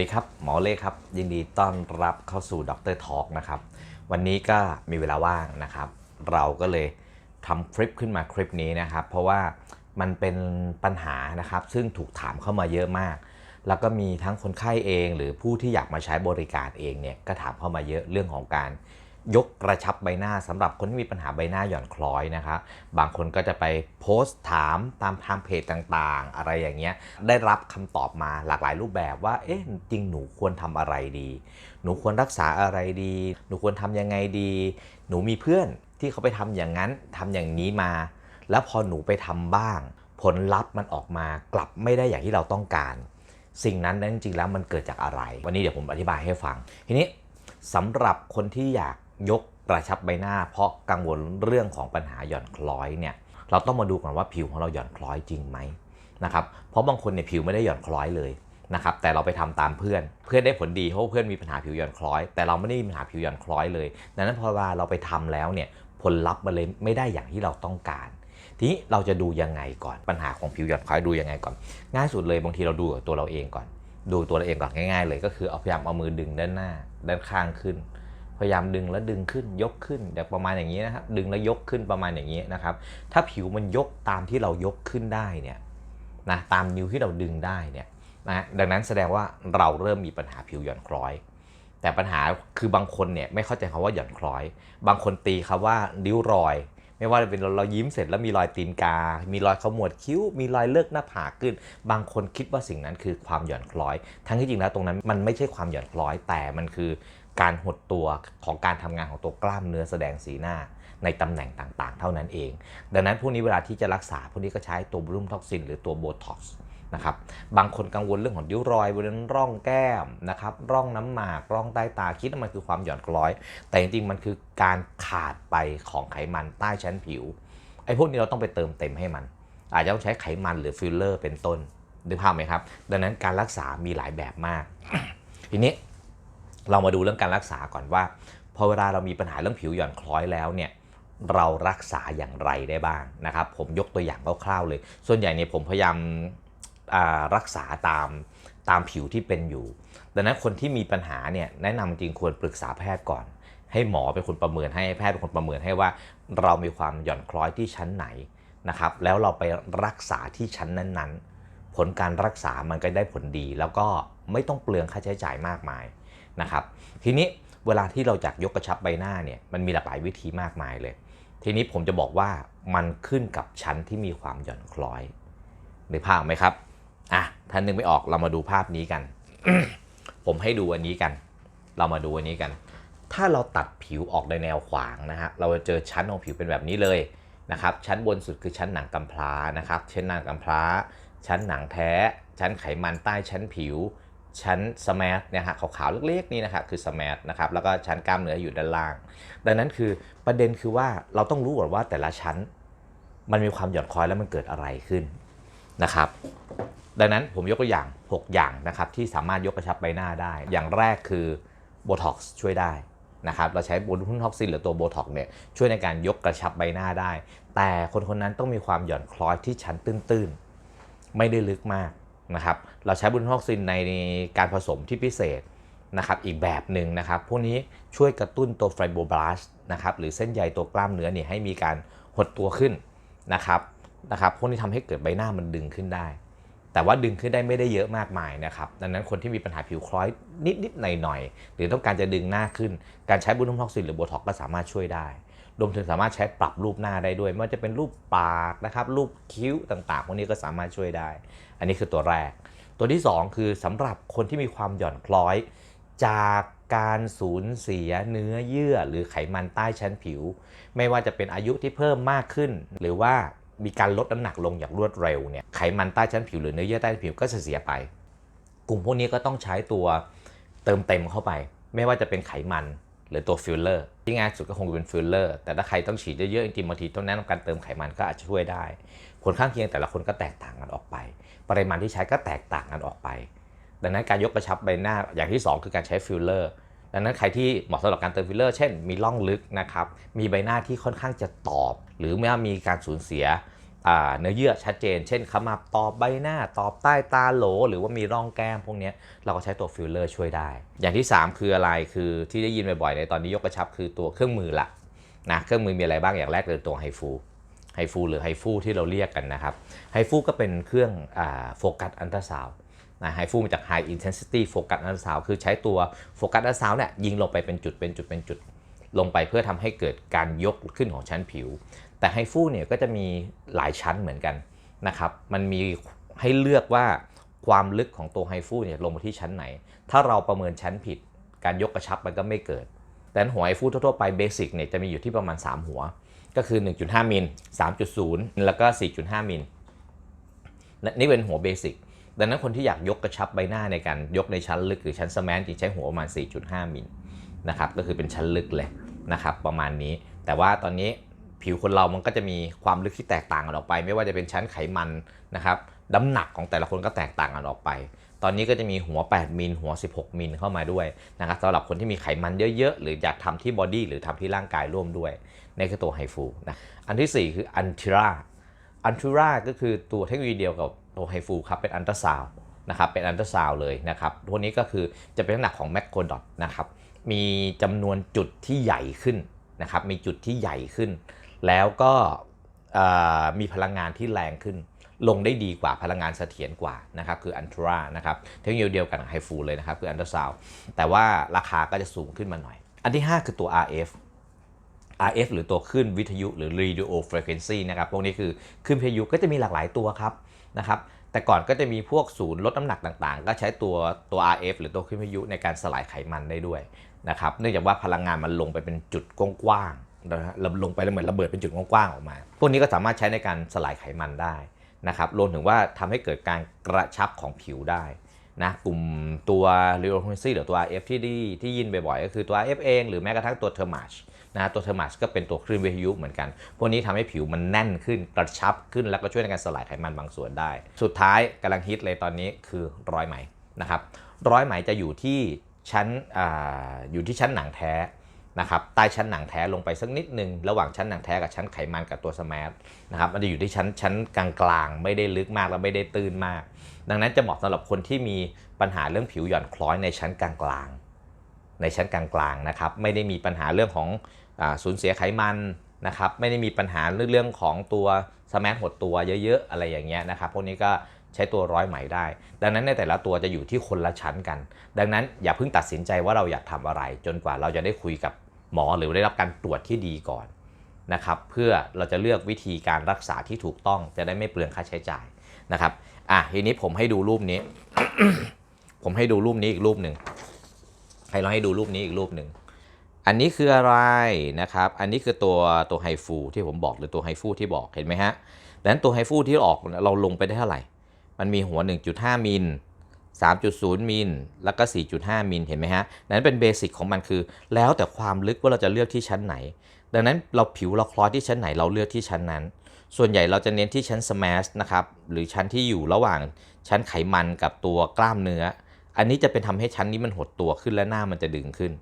ดีครับ หมอเล่ครับ ยินดีต้อนรับเข้าสู่ดรทอกนะครับ วันนี้ก็มีเวลาว่างนะครับ เราก็เลยทำคลิปขึ้นมาคลิปนี้นะครับ เพราะว่ามันเป็นปัญหานะครับ ซึ่งถูกถามเข้ามาเยอะมาก แล้วก็มีทั้งคนไข้เอง หรือผู้ที่อยากมาใช้บริการเองเนี่ยก็ถามเข้ามาเยอะเรื่องของการ ยกกระชับใบหน้าสำหรับคนที่มีปัญหาใบหน้าหย่อนคล้อยนะครับบางคนก็จะไปโพสต์ถามตามทางเพจต่างๆ อะไรอย่างเงี้ยได้รับคำตอบมาหลากหลายรูปแบบว่าเอ๊ะจริงหนูควรทำอะไรดี หนูควรรักษาอะไรดี หนูควรทำยังไงดี หนูมีเพื่อนที่เขาไปทำอย่างนั้นทำอย่างนี้มา แล้วพอหนูไปทำบ้าง ผลลัพธ์มันออกมากลับไม่ได้อย่างที่เราต้องการ สิ่งนั้นนั้นจริงๆแล้วมันเกิดจากอะไร วันนี้เดี๋ยวผมอธิบายให้ฟัง ทีนี้สำหรับคนที่อยาก ยกกระชับใบหน้า เพราะกังวลเรื่องของปัญหาหย่อนคล้อยเนี่ยเราต้องมาดูก่อนว่าผิวของเราหย่อนคล้อยจริงไหมนะครับเพราะบางคนเนี่ยผิวไม่ได้หย่อนคล้อยเลยนะครับแต่เราไปทำตามเพื่อนเพื่อนได้ผลดีเพราะเพื่อนมีปัญหาผิวหย่อนคล้อย แต่เราไม่ได้มีปัญหาผิวหย่อนคล้อยเลยดังนั้นพอเวลาเราไปทำแล้วเนี่ยผลลัพธ์มันเลยไม่ได้อย่างที่เราต้องการ ทีนี้เราจะดูยังไงก่อนปัญหาของผิวหย่อนคล้อยดูยังไงก่อน ง่ายสุดเลยบางทีเราดูกับตัวเราเองก่อน ดูตัวเราเองก่อนง่าย ๆ เลยก็คือเอาพยายามเอามือดึงด้านหน้าด้านข้างขึ้น พยายามดึงแล้วดึงขึ้นยกขึ้นอย่างประมาณอย่างนี้นะครับดึงแล้วยกขึ้นประมาณอย่างนี้นะครับ ถ้าผิวมันยกตามที่เรายกขึ้นได้เนี่ยนะตามนิ้วที่เราดึงได้เนี่ยนะดังนั้นแสดงว่าเราเริ่มมีปัญหาผิวหย่อนคล้อย แต่ปัญหาคือบางคนเนี่ยไม่เข้าใจคำว่าหย่อนคล้อย บางคนตีคำว่าริ้วรอย ไม่ว่าจะเป็นเรายิ้มเสร็จแล้วมีรอยตีนกา มีรอยขมวดคิ้ว มีรอยเลิกหน้าผากขึ้น บางคนคิดว่าสิ่งนั้นคือความหย่อนคล้อย ทั้งที่จริงแล้วตรงนั้นมันไม่ใช่ความหย่อนคล้อยแต่มันคือ การหดตัวของการทำงานของตัวกล้ามเนื้อแสดงสีหน้าในตำแหน่งต่างๆ เท่านั้นเอง ดังนั้นพวกนี้เวลาที่จะรักษา พวกนี้ก็ใช้ตัวบลูมท็อกซินหรือตัวโบท็อกซ์นะครับ บางคนกังวลเรื่องของริ้วรอยบริเวณร่องแก้มนะครับ ร่องน้ำหมาก ร่องใต้ตา คิดว่ามันคือความหย่อนคล้อย แต่จริงๆ มันคือการขาดไปของไขมันใต้ชั้นผิว ไอ้พวกนี้เราต้องไปเติมเต็มให้มัน อาจจะต้องใช้ไขมันหรือฟิลเลอร์เป็นต้นนึกภาพไหมครับ ดังนั้นการรักษามีหลายแบบมาก ทีนี้ เรามาดูเรื่องการรักษาก่อนว่าพอเวลาเรามีปัญหาเรื่องผิวหย่อนคล้อยแล้วเนี่ยเรารักษาอย่างไรได้บ้างนะครับ ผมยกตัวอย่างคร่าวๆเลย ส่วนใหญ่เนี่ยผมพยายามรักษาตามตามผิวที่เป็นอยู่ ดังนั้นคนที่มีปัญหาเนี่ยแนะนำจริงควรปรึกษาแพทย์ก่อน ให้หมอเป็นคนประเมินให้แพทย์เป็นคนประเมินให้ว่าเรามีความหย่อนคล้อยที่ชั้นไหนนะครับ แล้วเราไปรักษาที่ชั้นนั้นๆ ผลการรักษามันก็ได้ผลดี แล้วก็ไม่ต้องเปลืองค่าใช้จ่ายมากมาย นะครับ ทีนี้เวลาที่เราอยากยกกระชับใบหน้าเนี่ยมันมีหลากหลายวิธีมากมายเลย ทีนี้ผมจะบอกว่ามันขึ้นกับชั้นที่มีความหย่อนคล้อยนึกภาพไหมครับอะถ้านึกไม่ออกเรามาดูภาพนี้กัน ผมให้ดูอันนี้กัน เรามาดูอันนี้กัน ถ้าเราตัดผิวออกในแนวขวางนะฮะเราจะเจอชั้นของผิวเป็นแบบนี้เลยนะครับ ชั้นบนสุดคือชั้นหนังกำพร้านะครับ ชั้นหนังกำพร้า ชั้นหนังแท้ ชั้นไขมันใต้ชั้นผิว ชั้นสมาร์ทเนี่ยฮะขาวๆเล็กๆนี่นะครับคือสมาร์ทนะครับแล้วก็ชั้นกล้ามเนื้ออยู่ด้านล่าง ดังนั้นคือประเด็นคือว่าเราต้องรู้ก่อนว่าแต่ละชั้น มันมีความหย่อนคล้อยแล้วมันเกิดอะไรขึ้นนะครับ ดังนั้นผมยกตัวอย่าง 6 อย่างนะครับที่สามารถยกกระชับใบหน้าได้ อย่างแรกคือโบท็อกซ์ช่วยได้นะครับเราใช้โบท็อกซินหรือตัวโบท็อกเนี่ยช่วยในการยกกระชับใบหน้าได้ แต่คนคนนั้นต้องมีความหย่อนคล้อยที่ชั้นตื้นๆ ไม่ได้ลึกมาก นะครับเราใช้โบท็อกซินในการผสมที่พิเศษนะครับอีกแบบหนึ่งนะครับ พวกนี้ช่วยกระตุ้นตัวไฟโบบลาสนะครับหรือเส้นใยตัวกล้ามเนื้อเนี่ยให้มีการหดตัวขึ้นนะครับนะครับพวกนี้ทำให้เกิดใบหน้ามันดึงขึ้นได้ แต่ว่าดึงขึ้นได้ไม่ได้เยอะมากมายนะครับดังนั้นคนที่มีปัญหาผิวคล้อยนิดๆหน่อยๆหรือต้องการจะดึงหน้าขึ้น การใช้บูนท็อกซินหรือโบท็อกก็สามารถช่วยได้ รวมถึงสามารถใช้ปรับรูปหน้าได้ด้วยไม่ว่าจะเป็นรูปปากนะครับ รูปคิ้วต่างๆ พวกนี้ก็สามารถช่วยได้ อันนี้คือตัวแรก ตัวที่ 2 คือสำหรับคนที่มีความหย่อนคล้อย จากการสูญเสียเนื้อเยื่อหรือไขมันใต้ชั้นผิว ไม่ว่าจะเป็นอายุที่เพิ่มมากขึ้น หรือว่ามีการลดน้ำหนักลงอย่างรวดเร็วเนี่ยไขมันใต้ชั้นผิวหรือเนื้อเยื่อใต้ชั้นผิวก็จะเสียไป กลุ่มพวกนี้ก็ต้องใช้ตัวเติมเต็มเข้าไป ไม่ว่าจะเป็นไขมัน หรือตัวฟิลเลอร์ที่ง่ายสุดก็คงเป็นฟิลเลอร์แต่ถ้าใครต้องฉีดเยอะๆจริงๆบางทีต้องแนะนำการเติมไขมันก็อาจจะช่วยได้ ผลข้างเคียงแต่ละคนก็แตกต่างกันออกไป ปริมาณที่ใช้ก็แตกต่างกันออกไป ดังนั้นการยกกระชับใบหน้าอย่างที่ 2 คือการใช้ฟิลเลอร์ดังนั้นใครที่เหมาะสำหรับการเติมฟิลเลอร์ เช่น มีร่องลึกนะครับมีใบหน้าที่ค่อนข้างจะตอบ หรือเมื่อมีการสูญเสีย เนื้อเยื่อชัดเจน เช่นขมับตอบใบหน้า ตอบใต้ตาโหล หรือว่ามีร่องแก้มพวกนี้เราก็ใช้ตัวฟิลเลอร์ช่วยได้ อย่างที่ 3 คืออะไรคือที่ได้ยินบ่อยๆในตอนนี้ยกกระชับคือตัวเครื่องมือละนะเครื่องมือมีอะไรบ้างอย่างแรกเลยตัวไฮฟูไฮฟูหรือไฮฟูที่เราเรียกกันนะครับไฮฟูก็เป็นเครื่องโฟกัสอันตราซาวนะไฮฟูมาจาก High Intensity Focus Ultrasound คือใช้ตัวโฟกัสอันตราซาวเนี่ยยิงลงไปเป็นจุดเป็นจุดเป็นจุด ลงไปเพื่อทำให้เกิดการยกขึ้นของชั้นผิว แต่ไฮฟูเนี่ยก็จะมีหลายชั้นเหมือนกันนะครับ มันมีให้เลือกว่าความลึกของตัวไฮฟูเนี่ยลงมาที่ชั้นไหน ถ้าเราประเมินชั้นผิด การยกกระชับมันก็ไม่เกิด แต่หัวไฮฟูทั่วๆไปเบสิกเนี่ยจะมีอยู่ที่ประมาณ 3 หัว ก็คือ 1.5 มิล 3.0 แล้วก็ 4.5 มิล นี่เป็นหัวเบสิก ดังนั้นคนที่อยากยกกระชับใบหน้าในการยกในชั้นลึกหรือชั้นสแมนจริงใช้หัวประมาณ 4.5 มิลนะครับ ก็คือเป็นชั้นลึกเลยนะครับประมาณนี้ แต่ว่าตอนนี้ ผิวคนเรามันก็จะมีความลึกที่แตกต่างกันออกไป ไม่ว่าจะเป็นชั้นไขมันนะครับน้ำหนักของแต่ละคนก็แตกต่างกันออกไป ตอนนี้ก็จะมีหัว 8 มิล หัว 16 มิลเข้ามาด้วยนะครับสำหรับคนที่มีไขมันเยอะๆ หรืออยากทำที่บอดี้หรือทำที่ร่างกายร่วมด้วยนี่คือตัวไฮฟูนะ อันที่ 4 คืออันทิราอันทิราก็คือตัวเทคโนโลยีเดียวกับตัวไฮฟูครับ เป็นอันตราซาวนะครับเป็นอันตราซาวเลยนะครับตัวนี้ก็คือจะเป็นน้ำหนักของแมคโครดอทนะครับมีจำนวนจุดที่ใหญ่ขึ้นนะครับมีจุดที่ใหญ่ขึ้น แล้วก็มีพลังงานที่แรงขึ้น ลงได้ดีกว่าพลังงานเสถียรกว่านะครับคืออันทรานะครับเทคโนโลยีเดียวกันไฮฟูเลยนะครับคืออันตราซาวแต่ว่าราคาก็จะสูงขึ้นมาหน่อย อันที่ 5 คือตัว RF RF หรือตัวคลื่นวิทยุหรือ radio frequency นะครับพวกนี้คือคลื่นวิทยุก็จะมีหลากหลายตัวครับนะครับแต่ก่อนก็จะมีพวกศูนย์ลดน้ำหนักต่างๆ ก็ใช้ตัวตัว RF หรือตัวคลื่นวิทยุในการสลายไขมันได้ด้วยนะครับเนื่องจากว่าพลังงานมันลงไปเป็นจุดกว้าง นะฮะลงไปแล้วเหมือนระเบิดเป็นจุดกว้างๆออกมา พวกนี้ก็สามารถใช้ในการสลายไขมันได้นะครับรวมถึงว่าทำให้เกิดการกระชับของผิวได้นะกลุ่มตัว radio frequency หรือตัว RF ที่ที่ที่ยินบ่อยๆก็คือตัว RF เองหรือแม้กระทั่งตัว thermage นะตัวเทอร์มัสก็เป็นตัวคลื่นวิทยุเหมือนกัน พวกนี้ทำให้ผิวมันแน่นขึ้นกระชับขึ้นแล้วก็ช่วยในการสลายไขมันบางส่วนได้ สุดท้ายกำลังฮิตเลยตอนนี้คือร้อยไหมนะครับร้อยไหมจะอยู่ที่ชั้นออยู่ที่ชั้นหนังแท้ นะครับใต้ชั้นหนังแท้ลงไปสักนิดนึง ระหว่างชั้นหนังแท้กับชั้นไขมันกับตัวสมาร์ทนะครับมันจะอยู่ที่ชั้นชั้นกลางๆ ไม่ได้ลึกมากและไม่ได้ตื้นมาก ดังนั้นจะเหมาะสำหรับคนที่มีปัญหาเรื่องผิวหย่อนคล้อยในชั้นกลางๆ ในชั้นกลางๆนะครับไม่ได้มีปัญหาเรื่องของอสูญเสียไขมันนะครับไม่ได้มีปัญหาเรื่องของตัวสมาร์ทหดตัวเยอะๆอะไรอย่างเงี้ยนะครับพวกนี้ก็ใช้ตัวร้อยไหมได้ ดังนั้นในแต่ละตัวจะอยู่ที่คนละชั้นกัน ดังนั้นอย่าเพิ่งตัดสินใจว่าเราอยากทำอะไร จนกว่าเราจะได้คุยกับ หมอหรือได้รับการตรวจที่ดีก่อนนะครับเพื่อเราจะเลือกวิธีการรักษาที่ถูกต้องจะได้ไม่เปลืองค่าใช้จ่ายนะครับอะทีนี้ผมให้ดูรูปนี้ ผมให้ดูรูปนี้อีกรูปหนึ่งให้เราให้ดูรูปนี้อีกรูปหนึ่งอันนี้คืออะไรนะครับ อันนี้คือตัวตัวไฮฟูที่ผมบอกหรือตัวไฮฟูที่บอกเห็นไหมฮะดังนั้นตัวไฮฟูที่ออกเราลงไปได้เท่าไหร่ มันมีหัว 1.5 มิล 3.0 มิล แล้วก็ 4.5 มิล เห็นไหมฮะ นั้นเป็นเบสิกของมันคือ แล้วแต่ความลึกว่าเราจะเลือกที่ชั้นไหน ดังนั้นเราผิวเราคล้อยที่ชั้นไหนเราเลือกที่ชั้นนั้น ส่วนใหญ่เราจะเน้นที่ชั้นสมาร์นะครับ หรือชั้นที่อยู่ระหว่างชั้นไขมันกับตัวกล้ามเนื้อ อันนี้จะเป็นทำให้ชั้นนี้มันหดตัวขึ้นและหน้ามันจะดึงขึ้น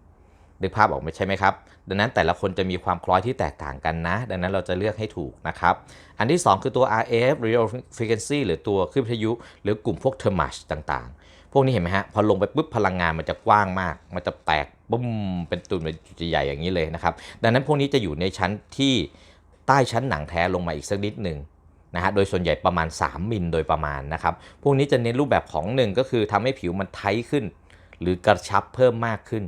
นึกภาพออกไหมใช่ไหมครับ ดังนั้นแต่ละคนจะมีความคล้อยที่แตกต่างกันนะ ดังนั้นเราจะเลือกให้ถูกนะครับ อันที่ 2 คือตัว RF Radio Frequency หรือตัวคลื่นวิทยุ หรือกลุ่มพวก Thermage ต่างๆ พวกนี้เห็นไหมฮะ พอลงไปปุ๊บพลังงานมันจะกว้างมาก มันจะแตกปุ้มเป็นตุ่มเป็นใหญ่อย่างนี้เลยนะครับ ดังนั้นพวกนี้จะอยู่ในชั้นที่ใต้ชั้นหนังแท้ลงมาอีกสักนิดหนึ่งนะฮะ โดยส่วนใหญ่ประมาณ 3 มิลโดยประมาณนะครับ พวกนี้จะเน้นรูปแบบของหนึ่งก็คือทำให้ผิวมันไทขึ้น หรือกระชับเพิ่มมากขึ้น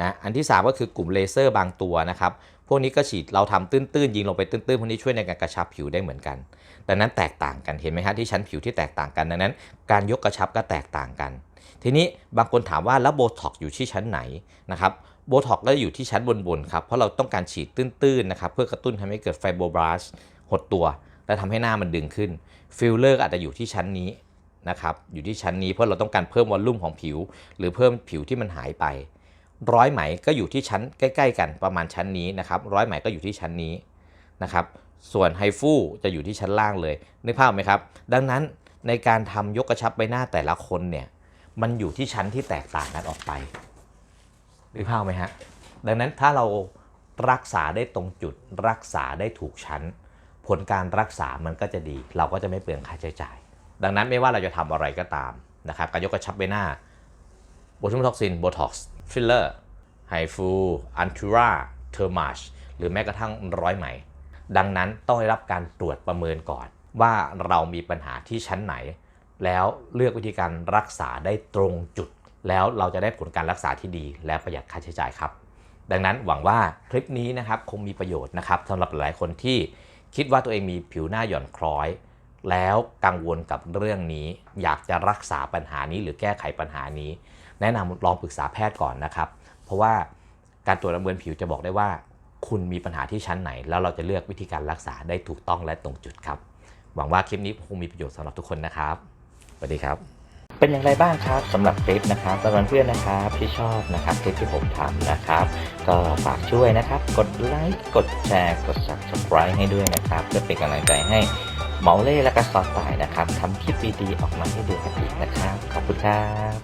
นะอันที่ 3 ก็คือกลุ่มเลเซอร์บางตัวนะครับพวกนี้ก็ฉีดเราทำตื้นๆยิงลงไปตื้นๆพวกนี้ช่วยในการกระชับผิวได้เหมือนกัน ดังนั้นแตกต่างกันเห็นไหมฮะที่ชั้นผิวที่แตกต่างกันดังนั้น การยกกระชับก็แตกต่างกัน ทีนี้บางคนถามว่าแล้วโบท็อกอยู่ที่ชั้นไหนนะครับโบท็อกก็อยู่ที่ชั้นบนๆครับเพราะเราต้องการฉีดตื้นๆนะครับเพื่อกระตุ้นทำให้เกิดไฟโบบลาสหดตัว และทำให้หน้ามันดึงขึ้นฟิลเลอร์อาจจะอยู่ที่ชั้นนี้นะครับอยู่ที่ชั้นนี้เพราะเราต้องการเพิ่มวอลลุ่มของผิว หรือเพิ่มผิวที่มันหายไป ร้อยไหมก็อยู่ที่ชั้นใกล้ ๆ กันประมาณชั้นนี้นะครับร้อยไหมก็อยู่ที่ชั้นนี้นะครับส่วนไฮฟูจะอยู่ที่ชั้นล่างเลยนึกภาพไหมครับ ดังนั้นในการทำยกกระชับใบหน้าแต่ละคนเนี่ยมันอยู่ที่ชั้นที่แตกต่างกันออกไปนึกภาพไหมฮะดังนั้นถ้าเรารักษาได้ตรงจุดรักษาได้ถูกชั้น ผลการรักษามันก็จะดี เราก็จะไม่เปลืองค่าใช้จ่าย ดังนั้นไม่ว่าเราจะทำอะไรก็ตามนะครับการยกกระชับใบหน้าโบทูมท็อกซินโบท็อกซ์ ฟิลเลอร์ไฮฟูอันทูราเทอร์มาชหรือแม้กระทั่งร้อยไหม ดังนั้นต้องได้รับการตรวจประเมินก่อน ว่าเรามีปัญหาที่ชั้นไหน แล้วเลือกวิธีการรักษาได้ตรงจุด แล้วเราจะได้ผลการรักษาที่ดี และประหยัดค่าใช้จ่ายครับ ดังนั้นหวังว่าคลิปนี้นะครับคงมีประโยชน์นะครับสำหรับหลายคนที่คิดว่าตัวเองมีผิวหน้าหย่อนคล้อย แล้วกังวลกับเรื่องนี้ อยากจะรักษาปัญหานี้หรือแก้ไขปัญหานี้ แนะนำลองปรึกษาแพทย์ก่อนนะครับ เพราะว่าการตรวจประเมินผิวจะบอกได้ว่า คุณมีปัญหาที่ชั้นไหน แล้วเราจะเลือกวิธีการรักษาได้ถูกต้องและตรงจุดครับ หวังว่าคลิปนี้คงมีประโยชน์สำหรับทุกคนนะครับสวัสดีครับ เป็นอย่างไรบ้างครับสำหรับคลิปนะครับสำหรับเพื่อนนะครับที่ชอบนะครับคลิปที่ผมทำนะครับ ก็ฝากช่วยนะครับ กดไลค์กดแชร์กด subscribe ให้ด้วยนะครับเพื่อเป็นกำลังใจให้หมอเล่และก็ซอสตายนะครับทำคลิปดีๆออกมาให้ดูกันอีกนะครับ ขอบคุณครับ